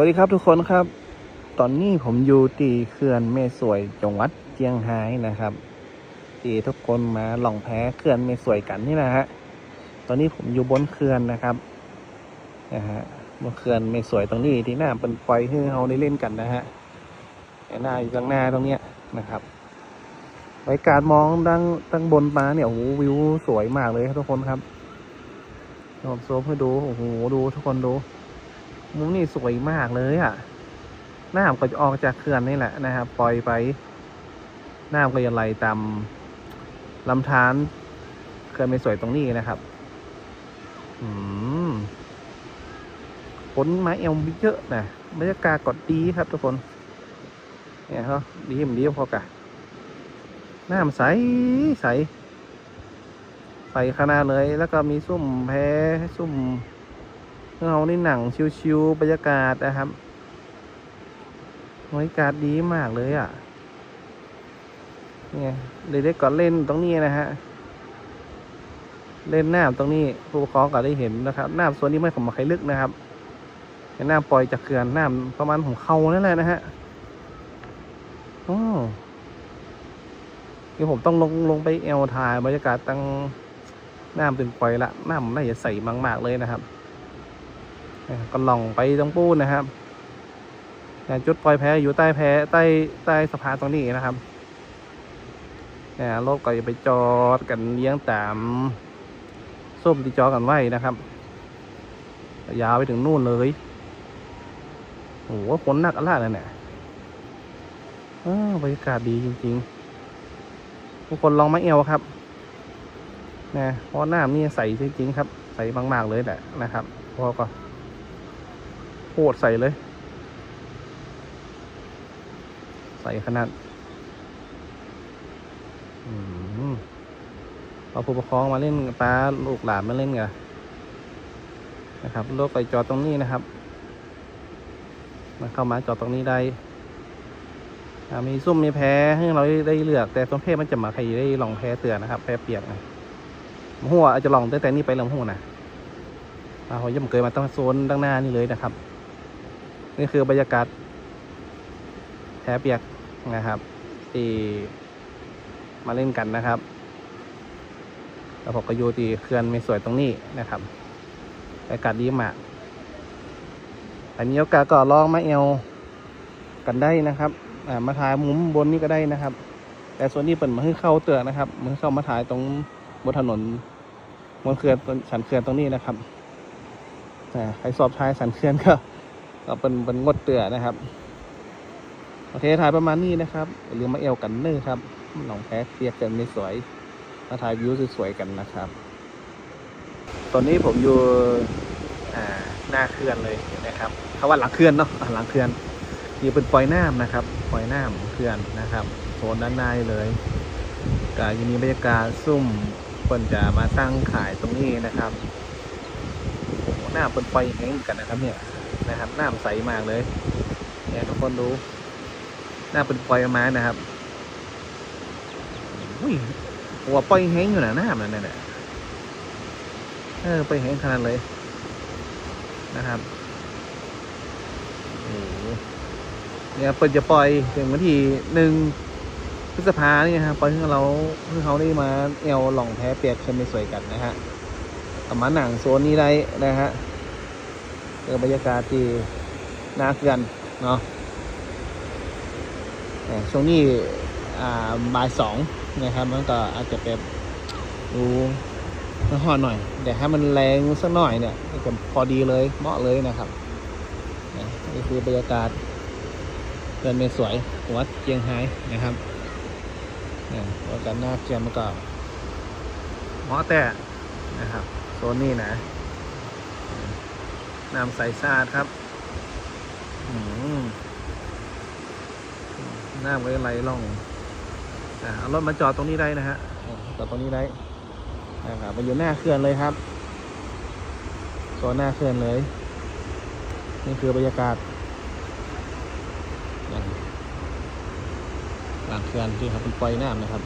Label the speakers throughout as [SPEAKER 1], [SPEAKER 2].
[SPEAKER 1] วัสดีครับทุกคนครับ ตอนนี้ผมอยู่ที่เขื่อนเมสวยจังหวัดเจียงไฮ้นะครับที่ทุกคนมาล่องแพ้เขื่อนเมสวยกันนี่นะฮะ ตอนนี้ผมอยู่บนเขื่อนนะครับนะฮะบนเขื่อนเมสวยตรงนี้ที่หน้าเป็นปล่อยให้เราได้เล่นกันนะฮะหน้าอยู่ข้างหน้าตรงเนี้ยนะครับบรรยากาศมองดังตั้งบนมาเนี่ยโอ้โหวิวสวยมากเลยครับทุกคนครับผมโซมให้ดูโอ้โหดูทุกคนดู มุมนี่สวยมากเลยอะน้ำก็จะออกจากเขื่อนนี่แหละนะครับปล่อยไปน้ำก็จะไหลตามลำธารเขื่อนไม่สวยตรงนี้นะครับอืมฝนไม้เอวมีเยอะนะบรรยากาศก็ดีครับทุกคนเนี่ยเขาดีมันดีพอกะน้ำใสใสใสขนาดเลย แล้วก็มีซุ่มแพ้ซุ่ม เรานี่หนังชิวๆบรรยากาศนะครับบรรยากาศดีมากเลยอะ เนี่ยเด็กๆก็เล่นตรงนี้นะฮะ เล่นน้ำตรงนี้ผู้ปกครองก็ได้เห็นนะครับน้ำส่วนนี้ไม่ของมาใครลึกนะครับเป็นน้ำปล่อยจากเขื่อนน้ำประมาณของเขานั่นแหละนะฮะอ๋อเดี๋ยวผมต้องลงลงไปเอลถ่ายบรรยากาศตั้งน้ำเป็นปล่อยละน้ำมันน่าจะใสมาก ๆ เลยนะครับ ก็ล่องไปตรงปูนนะครับแต่จุดปล่อยแพอยู่ใต้แพใต้ใต้สะพานตรงนี้นะครับเนี่ยรถก็จะไปจอดกันเลี้ยงตามส้มที่จอดกันไว้นะครับ ยาวไปถึงนู่นเลยโอ้โหฝนหนักอะไรนั่นเนี่ยบรรยากาศดีจริงๆ ทุกคนลองมาเอวครับนะเพราะน้ำนี่ใสจริงๆครับ ใสมากๆเลยแหละนะครับพอก็ ตรใส่เลย ใส่ขนาดเอาผู้ปกครองมาเล่นกับป้าลูกหลานมาเล่นกันนะครับรถไปจอดตรงนี้นะครับมาเข้ามาจอดตรงนี้ได้มีซุ้มมีแพให้เราได้เลือก แต่ประเภทมันจะมาใครได้ลองแพเตือนนะครับ แพเปียกนะหัวอาจจะลองตั้งแต่นี้ไปลำหัวนะอ่ายังไม่เคยมาต้องโซนด้านหน้านี่เลยนะครับ นี่คือบรรยากาศแพ้เปียกนะครับที่มาเล่นกันนะครับแล้วผมก็อยู่ที่เขื่อนไม่สวยตรงนี้นะครับบรรยากาศดีมากอันนี้โอกาสก็ลองมาเอวกันได้นะครับมาถ่ายมุมบนนี้ก็ได้นะครับ แต่ส่วนนี้เปิดมาให้เข้าเตือนนะครับมาให้เข้ามาถ่ายตรงบนถนนบนเขื่อนสันเขื่อนตรงนี้นะครับอ่ใครสอบทายสันเขื่อนก็ ก็เป็นเป็นงดเตือนะครับ โอเคถ่ายประมาณนี้นะครับอย่าลืมมาเอวกันเนอร์ครับหนองแพ้เปียกกันไม่สวย มาถ่ายวิวสวยๆกันนะครับ ตอนนี้ผมอยู่อ่าหน้าเขื่อนเลยนะครับเขาว่าหลังเขื่อนเนาะหลังเขื่อนนี่เป็นปล่อยน้ำนะครับปล่อยน้ำเขื่อนนะครับโซนด้านในเลยก็ยังมีบรรยากาศซุ่มคนจะมาตั้งขายตรงนี้นะครับหน้าเป็นปล่อยแห้งกันนะครับเนี่ย นะครับน้ำใสมากเลยเนี่ยทุกคนดูหน้าเป็นปล่อยไม้นะครับอุ้ยหัวปล่อยแห้งอยู่นะน้ำนั่นน่ะเออปล่อยแห้งขนาดเลยนะครับเนี่ยเปิดจะปล่อยถึงวันที่หนึ่งพฤษภาเนี่ยครับปล่อยให้เราให้เขาได้มาเอวหล่องแพ้เปียกเชมไปสวยกันนะฮะเอามาหนังโซนนี้ได้นะฮะ เออบรรยากาศที่น่าเกลือนเนาะช่วงนี้อ่าบ่ายสองนะครับ มันก็อาจจะแบบดูห่อนหน่อยแต่ถ้มันแรงสักหน่อยเนี่ยก็พอดีเลยเหมาะเลยนะครับนี่คือบรรยากาศเดินเมสวยวัดเชียงไฮ้นะครับนะบรรยากาศหน้าเชียงมันก็เหมาะแต่นะครับโซนนี้นะ น้ำใสสะอาดครับน้ำก็ไหลล่องเอารถมาจอดตรงนี้ได้นะฮะจอดตรงนี้ได้นะครับมันอยู่หน้าเขื่อนเลยครับโซนหน้าเขื่อนเลย นี่คือบรรยากาศอย่างหลังเขื่อนที่ครับเป็นปล่อยน้ำนะครับ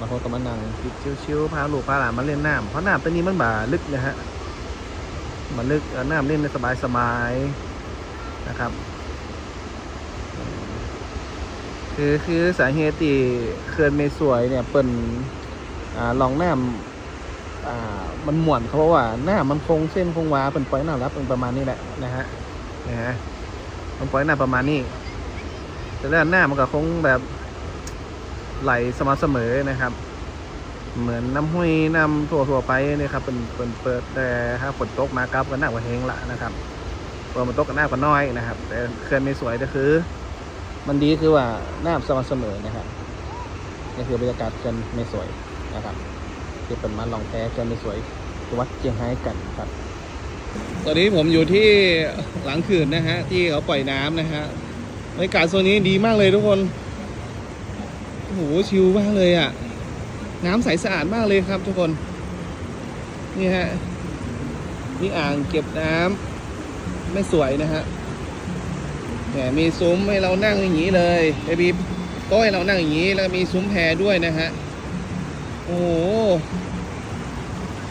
[SPEAKER 1] บางคนก็มานั่งชิวๆพาลูกพาหลานมาเล่นน้ำเพราะน้ำตัวนี้มันบ่าลึกนะฮะ มันลึกเอ่อน้ำเล่นได้สบายสบายนะครับ คือคือสาเหตุที่เขื่อนเมสวยเนี่ยเปิ่นลองน้ำอ่ามันหมวนเขาเพราะว่าหน้ามันคงเส้นคงวาเป็นปล่อยน้ำรับเป็นประมาณนี้แหละนะฮะนะฮะมันปล่อยน้ำประมาณนี้แต่แล้วหน้ามันก็คงแบบไหลสม่ำเสมอนะครับ เหมือนน้ำห้วยน้ำทั่วทั่วไปนี่ครับเป็นเป็นเปิดแต่ถ้าฝนตกมากับก็หนักกว่าเฮงละนะครับฝนมันตกก็หนักกว่าน้อยนะครับ แต่เขื่อนไม่สวยก็คือ มันดีคือว่าน้ำสม่ำเสมอนะครับนี่คือบรรยากาศเขื่อนไม่สวยนะครับที่เป็นมาลองแพ้เขื่อนไม่สวยวัดเจียงไฮ้กันครับ ตอนนี้ผมอยู่ที่หลังเขื่อนนะฮะที่เขาปล่อยน้ำนะฮะบรรยากาศโซนนี้ดีมากเลยทุกคนโอ้โหชิลมากเลยอะ น้ำใสสะอาดมากเลยครับทุกคน นี่ฮะ นี่อ่างเก็บน้ำไม่สวยนะฮะแหมมีซุ้มให้เรานั่งอย่างนี้เลยไอบีโต๊ะให้เรานั่งอย่างนี้ แล้วมีซุ้มแพรด้วยนะฮะ โอ้โห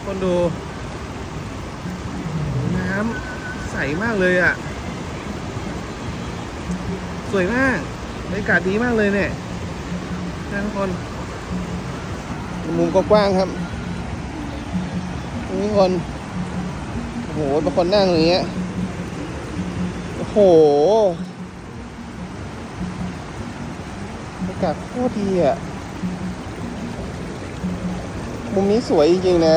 [SPEAKER 1] คนดู น้ำใสมากเลยอะ สวยมากบรรยากาศดีมากเลยเนี่ยนะทุกคน มุมก็กว้างครับนี่คนโอ้โหบางคนนั่งอย่างเงี้ยโอ้โหบรรยากาศโคตรดีอะมุมนี้สวยจริงๆนะ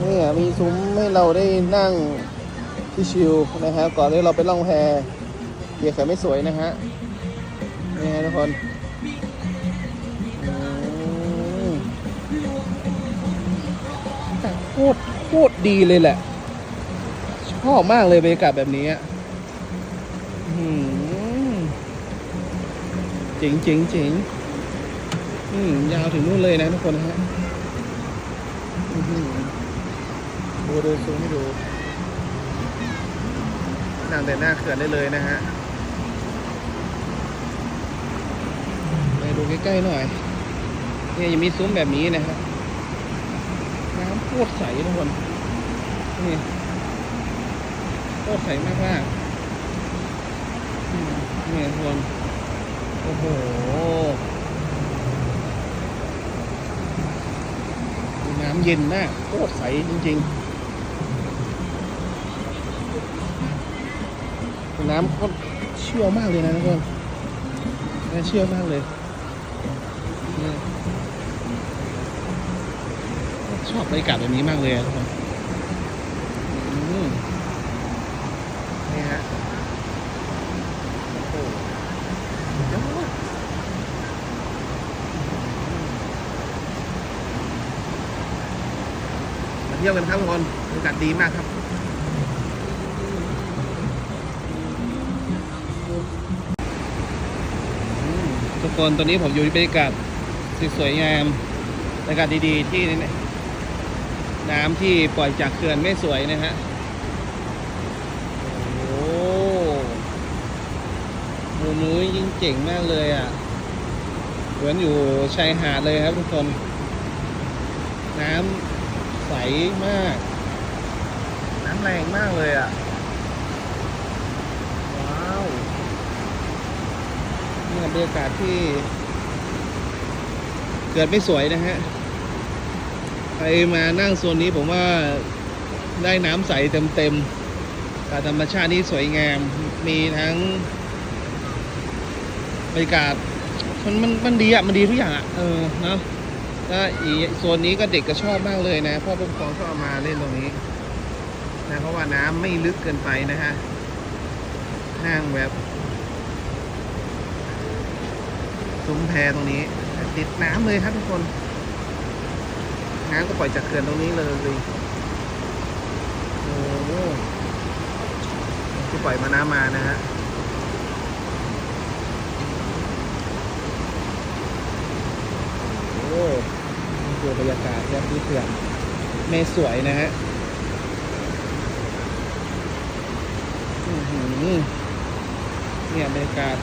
[SPEAKER 1] นี่อะมีซุ้มให้เราได้นั่งที่ชิลนะฮะก่อนที่เราไปล่องแพเบียร์แขไม่สวยนะฮะนี่ฮะทุกคน โคตรโคตรดีเลยแหละ ชอบมากเลยบรรยากาศแบบนี้อะหือเจ๋งเจ๋งเจ๋งอืมยาวถึงนู่นเลยนะทุกคนนะฮะอื้อดูดูซูมให้ดูนั่งแต่หน้าเขื่อนได้เลยนะฮะไปดูใกล้ๆหน่อย เนี่ยยังมีซุ้มแบบนี้นะครับ น้ำโคตรใสทุกคน นี่โคตรใสมากมากนี่ทุกคนโอ้โหน้ำเย็นมากโคตรใสจริงๆ น้ำโคตรเชี่ยวมากเลยนะทุกคนน่าเชี่ยวมากเลย ชอบบรรยากาศแบบนี้มากเลยทุกคนนี่ฮะโอ้โหสุดยมาเที่ยวกันครับทุกคนบรรยากาศดีมากครับทุกคนตอนนี้ผมอยู่ในบรรยากาศสวยงามบรรยากาศดีๆที่ นี่น้ำที่ปล่อยจากเขื่อนไม่สวยนะฮะโอ้โหมุมนู้นยิ่งเจ๋งมากเลยอะเหมือนอยู่ชายหาดเลยครับทุกคน น้ำใสมาก น้ำแรงมากเลยอะ ว้าวนี่บรรยากาศที่ เกิดไม่สวยนะฮะ ใครมานั่งโซนนี้ผมว่าได้น้ำใสเต็มๆธรรมชาตินี่สวยงาม มีทั้งบรรยากาศมันมันมันดีอะมันดีทุกอย่างอะเออเนาะแล้วอีโซนนี้ก็เด็กก็ชอบมากเลยนะพ่อผู้ปกครองชอบมาเล่นตรงนี้นะเพราะว่าน้ำไม่ลึกเกินไปนะฮะนั่งแบบซุ้มแพตรงนี้ ติดน้ำเลยครับทุกคน น้ำก็ปล่อยจากเขื่อนตรงนี้เลยโอ้โหที่ปล่อยมาน้ำมานะฮะโอ้ดูบรรยากาศครับที่เขื่อนเมสวยนะฮะอื้อหือเนี่ยบรรยากาศ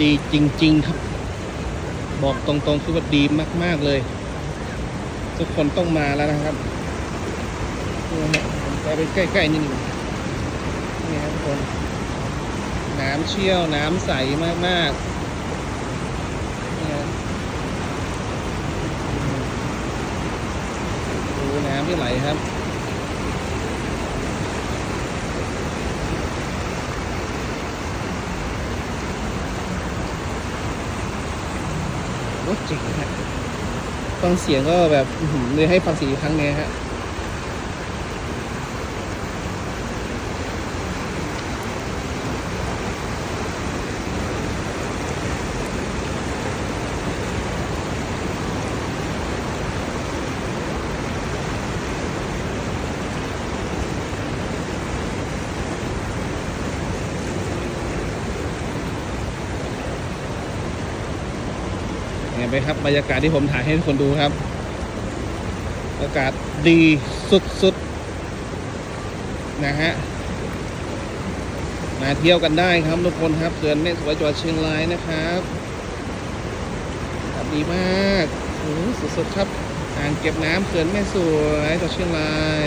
[SPEAKER 1] ดีจริง ๆ ครับ บอกตรงๆคือว่าดีมาก ๆ เลย ทุกคนต้องมาแล้วนะครับนี่ฮะไปใกล้ ๆนิดนึงนี่ครับทุกคน น้ำเชี่ยวน้ำใสมากๆนี่ฮะดูน้ำที่ไหลครับ โอ้เจ๋งฮะ ฟังเสียงก็แบบเลยให้ฟังเสียงอีกครั้งนี้ฮะ เห็นไหมครับบรรยากาศที่ผมถ่ายให้ทุกคนดูครับ อากาศดีสุดๆนะฮะมาเที่ยวกันได้ครับทุกคนครับเขื่อนแม่สวยจังหวัดเชียงรายนะครับดีมากสุดๆครับอ่างเก็บน้ำเขื่อนแม่สวยจังหวัดเชียงราย